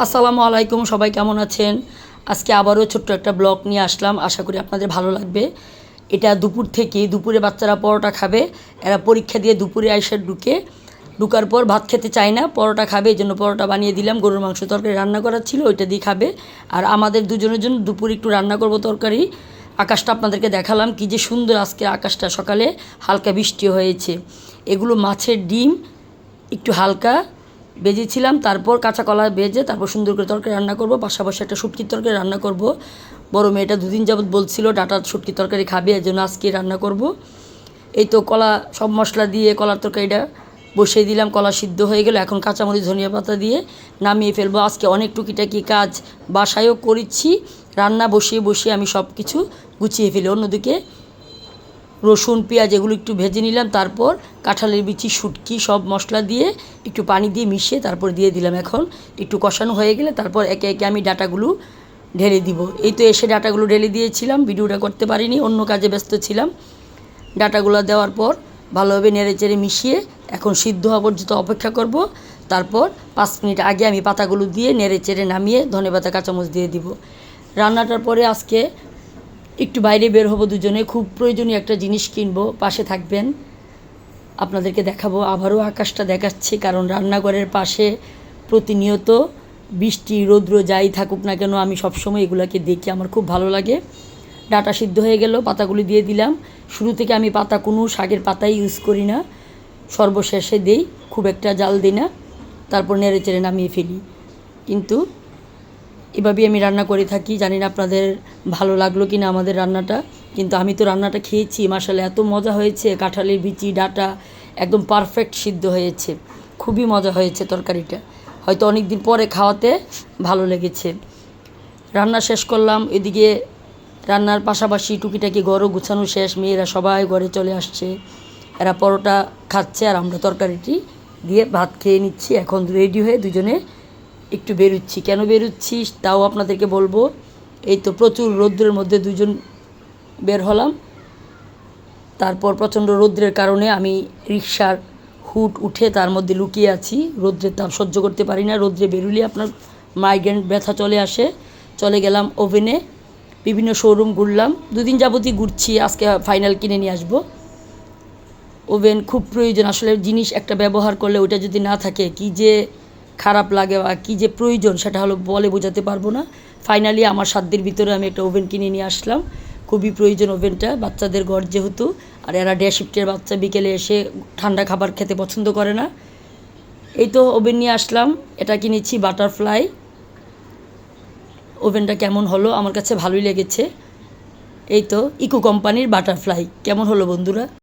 আসসালামু আলাইকুম, সবাই কেমন আছেন? আজকে আবারও ছোট্ট একটা ব্লগ নিয়ে আসলাম, আশা করি আপনাদের ভালো লাগবে। এটা দুপুর থেকে, দুপুরে বাচ্চারা পরোটা খাবে, এরা পরীক্ষা দিয়ে দুপুরে আইসা ঢুকে, ঢুকার পর ভাত খেতে চায় না, পরোটা খাবে, এই জন্য পরোটা বানিয়ে দিলাম, গরুর মাংস তরকারি রান্না করার ছিল, ওইটা দিয়ে খাবে। আর আমাদের দুজনের জন্য দুপুরে একটু রান্না করব তরকারি। আকাশটা আপনাদেরকে দেখালাম, কি যে সুন্দর আজকে আকাশটা, সকালে হালকা বৃষ্টি হয়েছে। এগুলো মাছের ডিম, একটু হালকা ভেজেছিলাম তারপর কাঁচা কলা বেজে তারপর সুন্দর করে তরকারি রান্না করব। পাশাপাশি একটা শুটকির তরকারি রান্না করব। বড় মেয়েটা দুদিন যাবৎ বলছিল, ডাটা শুটকির তরকারি খাবে, এর জন্য আজকে রান্না করব। এই তো কলা, সব মশলা দিয়ে কলার তরকারিটা বসিয়ে দিলাম। কলা সিদ্ধ হয়ে গেল। এখন কাঁচামরিচ, ধনিয়া পাতা দিয়ে নামিয়ে ফেলব। আজকে অনেক টুকিটাকি কাজ বাসায়ও করেছি। রান্না বসিয়ে বসিয়ে আমি সব কিছু গুছিয়ে ফেলি। অন্যদিকে রসুন, পেঁয়াজ এগুলো একটু ভেজে নিলাম, তারপর কাঁঠালের বিচি, শুটকি সব মশলা দিয়ে একটু পানি দিয়ে মিশিয়ে তারপর দিয়ে দিলাম এখন। একটু কষানো হয়ে গেলে তারপর একে একে আমি ডাটাগুলো ঢেলে দিব। এই তো এসে ডাটাগুলো ঢেলে দিয়েছিলাম, ভিডিওটা করতে পারিনি, অন্য কাজে ব্যস্ত ছিলাম। ডাটাগুলো দেওয়ার পর ভালোভাবে নেড়ে চেড়ে মিশিয়ে এখন সিদ্ধ হওয়া পর্যন্ত অপেক্ষা করব। তারপর পাঁচ মিনিট আগে আমি পাতাগুলো দিয়ে নেড়ে চেড়ে নামিয়ে ধনে পাতা কাঁচামচ দিয়ে দিব। রান্নাটার পরে আজকে একটু বাইরে বের হব দুজনে, খুব প্রয়োজনীয় একটা জিনিস কিনবো, পাশে থাকবেন। আপনাদেরকে দেখাবো, আবারও আকাশটা দেখাচ্ছি, কারণ রান্নাঘরের পাশে প্রতিনিয়ত বৃষ্টি, রৌদ্র যাই থাকুক না কেন, আমি সবসময় এগুলোকে দেখি, আমার খুব ভালো লাগে। ডাটা সিদ্ধ হয়ে গেল, পাতাগুলি দিয়ে দিলাম। শুরু থেকে আমি পাতা কোনো শাকের পাতাই ইউজ করি না। সর্বশেষে দেই, খুব একটা জাল দিই না, তারপর নেড়ে চেড়ে নামিয়ে ফেলি। কিন্তু এভাবেই আমি রান্না করে থাকি। জানি না আপনাদের ভালো লাগল কি না আমাদের রান্নাটা, কিন্তু আমি তো রান্নাটা খেয়েছি মাসালে এত মজা হয়েছে। কাঁঠালের বিচি, ডাটা, একদম পারফেক্ট সিদ্ধ হয়েছে। খুবই মজা হয়েছে তরকারিটা। হয়তো অনেক দিন পরে খাওয়াতে ভালো লেগেছে। রান্না শেষ করলাম, এদিকে রান্নার পাশাপাশি টুকিটাকি ঘরও গুছানো শেষ, মেয়েরা সবাই ঘরে চলে আসছে। এরা পরোটা খাচ্ছে আর আমরা তরকারিটি দিয়ে ভাত খেয়ে নিচ্ছি। এখন রেডি হয়ে দুজনে একটু বেরোচ্ছি। কেন বেরোচ্ছি তাও আপনাদেরকে বলব। এই তো প্রচুর রৌদ্রের মধ্যে দুজন বের হলাম। তারপর প্রচণ্ড রৌদ্রের কারণে আমি রিক্সার হুট উঠে তার মধ্যে লুকিয়ে আছি। রৌদ্রের তাপ সহ্য করতে পারি না। রৌদ্রে বেরুলে আপনার মাইগ্রেন ব্যথা চলে আসে। চলে গেলাম ওভেনে। বিভিন্ন শোরুম ঘুরলাম। দুদিন যাবতই ঘুরছি। আজকে ফাইনাল কিনে নিয়ে আসব। ওভেন খুব প্রয়োজন। আসলে জিনিস একটা ব্যবহার করলে ওইটা যদি না থাকে, কি যে খারাপ লাগে বা কী যে প্রয়োজন সেটা হলো বলে বোঝাতে পারব না। ফাইনালি আমার সাধ্যের ভিতরে আমি একটা ওভেন কিনে নিয়ে আসলাম। খুবই প্রয়োজন ওভেনটা বাচ্চাদের ঘর যেহেতু, আর এরা ডে শিফটের বাচ্চা, বিকেলে এসে ঠান্ডা খাবার খেতে পছন্দ করে না। এই তো ওভেন নিয়ে আসলাম, এটা কিনেছি বাটারফ্লাই ওভেনটা কেমন হলো? আমার কাছে ভালোই লেগেছে। এই তো ইকো কোম্পানির বাটারফ্লাই কেমন হলো বন্ধুরা?